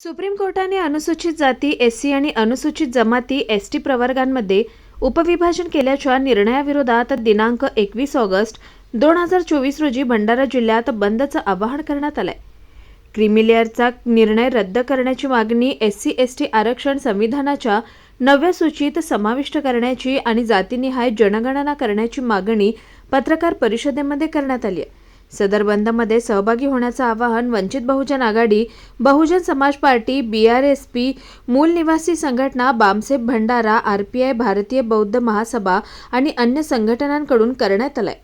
Supreme कोर्टाने अनुसूचित जाती एससी आणि अनुसूचित जमाती एस टी प्रवर्गांमध्ये उपविभाजन केल्याच्या निर्णयाविरोधात दिनांक एकवीस ऑगस्ट दोन हजार चोवीस रोजी भंडारा जिल्ह्यात बंदचं आवाहन करण्यात आलंय. क्रिमिलेअरचा निर्णय रद्द करण्याची मागणी एस सी एस टी आरक्षण संविधानाच्या नव्या सूचीत समाविष्ट करण्याची आणि जातीनिहाय जनगणना करण्याची मागणी पत्रकार परिषदेमध्ये करण्यात आली आहे. सदर बंदमध्ये सहभागी होण्याचं आवाहन वंचित Bahujan Aghadi Bahujan Samaj party B R S P Mool Nivasi Sanghatana BAMCEF Bhandara R P I Bharatiya Bauddha Mahasabha आणि अन्य संघटनांकडून करण्यात आलाय.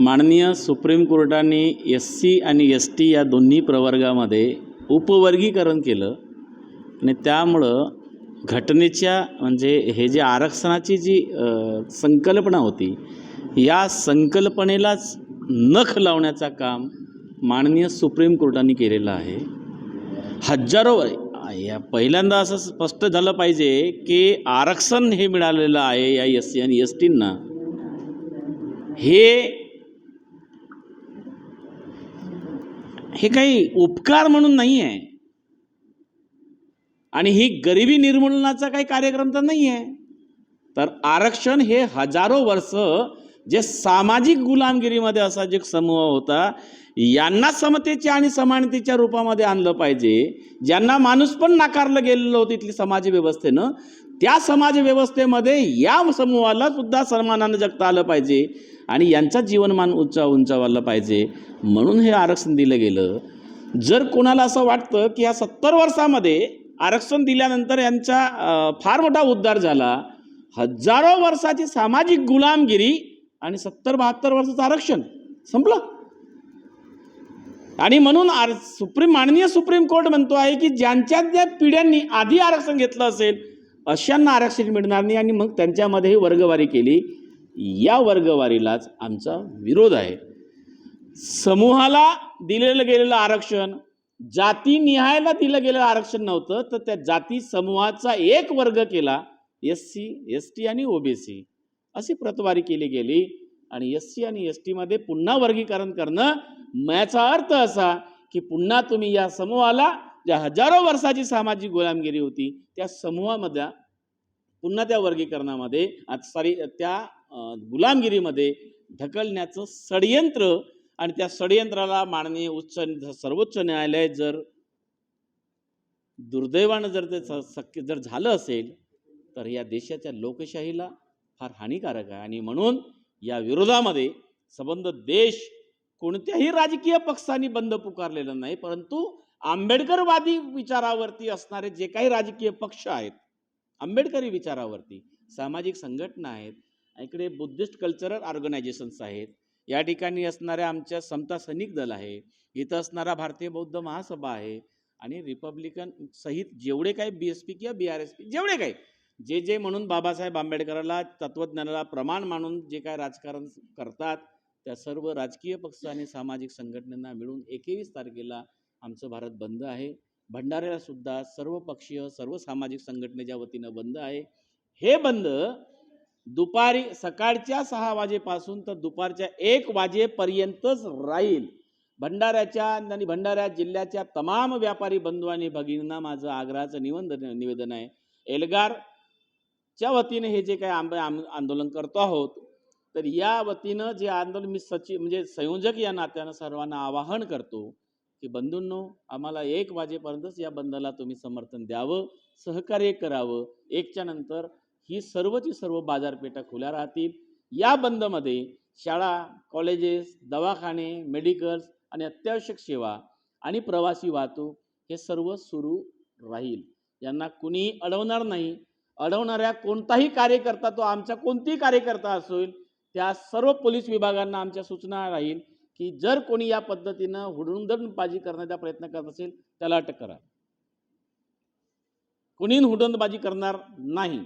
माननीय सुप्रीम कोर्टाने एस सी आणि एस टी या दोन्ही प्रवर्गामध्ये उपवर्गीकरण केलं आणि त्यामुळं घटनेच्या म्हणजे हे जे आरक्षणाची जी संकल्पना होती या संकल्पनेलाच नख लावण्याचा काम माननीय सुप्रीम कोर्टाने केलेलं आहे. हजारो या पहिल्यांदा असं स्पष्ट झालं पाहिजे की आरक्षण हे मिळालेलं आहे या एस सी आणि एस टींना. हे हे काही उपकार म्हणून नाही आहे आणि ही गरिबी निर्मूलनाचा काही कार्यक्रम तर नाही आहे तर आरक्षण हे हजारो वर्ष जे सामाजिक गुलामगिरीमध्ये असा जे समूह होता यांना समतेच्या आणि समानतेच्या रूपामध्ये आणलं पाहिजे. ज्यांना माणूस पण नाकारलं गेलेलं होतं इथली समाज व्यवस्थेनं त्या समाज व्यवस्थेमध्ये या समूहाला सुद्धा सन्मानानं जगता आलं पाहिजे आणि यांचं जीवनमान उंचा उंचावलं पाहिजे. म्हणून हे आरक्षण दिलं गेलं. जर कोणाला असं वाटतं की या सत्तर वर्षामध्ये आरक्षण दिल्यानंतर यांचा फार मोठा उद्धार झाला हजारो वर्षाची सामाजिक गुलामगिरी आणि सत्तर बहात्तर वर्षाचं आरक्षण. संपलं. आणि म्हणून आर सुप्रीम माननीय सुप्रीम कोर्ट म्हणतो आहे की ज्यांच्या ज्या पिढ्यांनी आधी आरक्षण घेतलं असेल अशांना आरक्षण मिळणार नाही. आणि मग त्यांच्यामध्येही वर्गवारी केली. या वर्गवारीलाच आमचा विरोध आहे. समूहाला दिलेलं गेलेलं आरक्षण जाती निहायला दिलं गेलेलं आरक्षण नव्हतं तर त्या जाती समूहाचा एक वर्ग केला एस सी एस टी आणि ओबीसी अशी प्रतवारी केली गेली. आणि एस सी आणि एस टीमध्ये पुन्हा वर्गीकरण करणं याचा अर्थ असा की पुन्हा तुम्ही या समूहाला ज्या हजारो वर्षाची सामाजिक गुलामगिरी होती त्या समूहामध्ये पुन्हा त्या वर्गीकरणामध्ये सॉरी त्या गुलामगिरीमध्ये ढकलण्याचं षडयंत्र आणि त्या षडयंत्राला माननीय उच्च सर्वोच्च न्यायालय जर दुर्दैवानं जर ते स- शक्य जर झालं असेल तर या देशाच्या लोकशाहीला फार हानिकारक आहे. आणि म्हणून या विरोधामध्ये संबंध देश कोणत्याही राजकीय पक्षांनी बंद पुकारलेलं नाही परंतु आंबेडकरवादी विचारावरती असणारे जे काही राजकीय पक्ष आहेत आंबेडकरी विचारावरती सामाजिक संघटना आहेत इकडे बुद्धिस्ट कल्चरल ऑर्गनायझेशन्स आहेत या ठिकाणी असणाऱ्या आमच्या समता सैनिक दल आहे इथं असणारा भारतीय बौद्ध महासभा आहे आणि रिपब्लिकन सहित जेवढे काही बी एस पी किंवा बी आर एस पी जेवढे काही जे जे म्हणून बाबासाहेब आंबेडकराला तत्त्वज्ञानाला प्रमाण मानून जे काय राजकारण करतात त्या सर्व राजकीय पक्ष आणि सामाजिक संघटनांना मिळून एकवीस तारखेला आमचं भारत बंद आहे. भंडाऱ्याला सुद्धा सर्व पक्षीय सर्व सामाजिक संघटनेच्या वतीनं बंद आहे. हे बंद दुपारी सकाळच्या सहा वाजेपासून तर दुपारच्या एक वाजेपर्यंतच राहील. भंडाऱ्याच्या आणि भंडारा जिल्ह्याच्या तमाम व्यापारी बंधू आणि भगिनींना माझं आग्रहाचं निवंदन निवेदन आहे. एल्गार च्या वतीने हे जे काही आंबे आम आंदोलन करतो आहोत तर या वतीनं जे आंदोलन मी सचिव म्हणजे संयोजक या नात्यानं सर्वांना आवाहन करतो की बंधूंनो आम्हाला एक वाजेपर्यंतच या बंदला तुम्ही समर्थन द्यावं सहकार्य करावं. एकच्या नंतर ही सर्वची सर्व बाजारपेठा खुल्या राहतील. या बंदमध्ये शाळा कॉलेजेस दवाखाने मेडिकल्स आणि अत्यावश्यक सेवा आणि प्रवासी वाहतूक हे सर्व सुरू राहील. यांना कुणीही अडवणार नाही. अडवणाऱ्या कोणताही कार्यकर्ता तो आमचा कोणतीही कार्यकर्ता असेल त्या सर्व पोलीस विभागांना आमच्या सूचना राहील की जर कोणी या पद्धतीनं हुडुंदबाजी करण्याचा प्रयत्न करत असेल त्याला अटक करा. कोणी हुडुंदबाजी करणार नाही.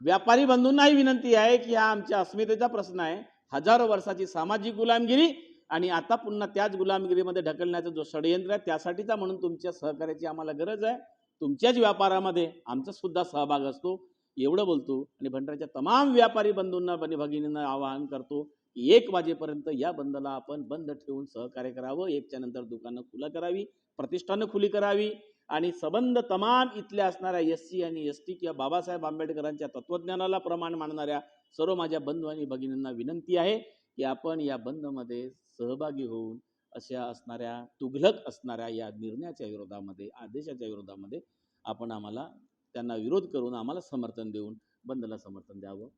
व्यापारी बंधूंनाही विनंती आहे की हा आमच्या अस्मितेचा प्रश्न आहे. हजारो वर्षाची सामाजिक गुलामगिरी आणि आता पुन्हा त्याच गुलामगिरीमध्ये ढकलण्याचं जो षडयंत्र आहे त्यासाठीचा म्हणून तुमच्या सहकार्याची आम्हाला गरज आहे. तुमच्याच व्यापारामध्ये आमचा सुद्धा सहभाग असतो. एवढं बोलतो आणि भंडाऱ्याच्या तमाम व्यापारी बंधूंना बनी भगिनींना आवाहन करतो एक वाजेपर्यंत या बंदला आपण बंद ठेवून सहकार्य करावं. एकच्या नंतर दुकानं खुलं करावी प्रतिष्ठानं खुली करावी आणि सबंध तमाम इथल्या असणाऱ्या एस सी आणि एस टी किंवा बाबासाहेब आंबेडकरांच्या तत्वज्ञानाला प्रमाण मानणाऱ्या सर्व माझ्या बंधू आणि भगिनींना विनंती आहे की आपण या बंदमध्ये सहभागी होऊन अशा असणाऱ्या तुघलक असणाऱ्या या निर्णयाच्या विरोधामध्ये आदेशाच्या विरोधामध्ये आपण आम्हाला त्यांना विरोध करून आम्हाला समर्थन देऊन बंदला समर्थन द्यावं.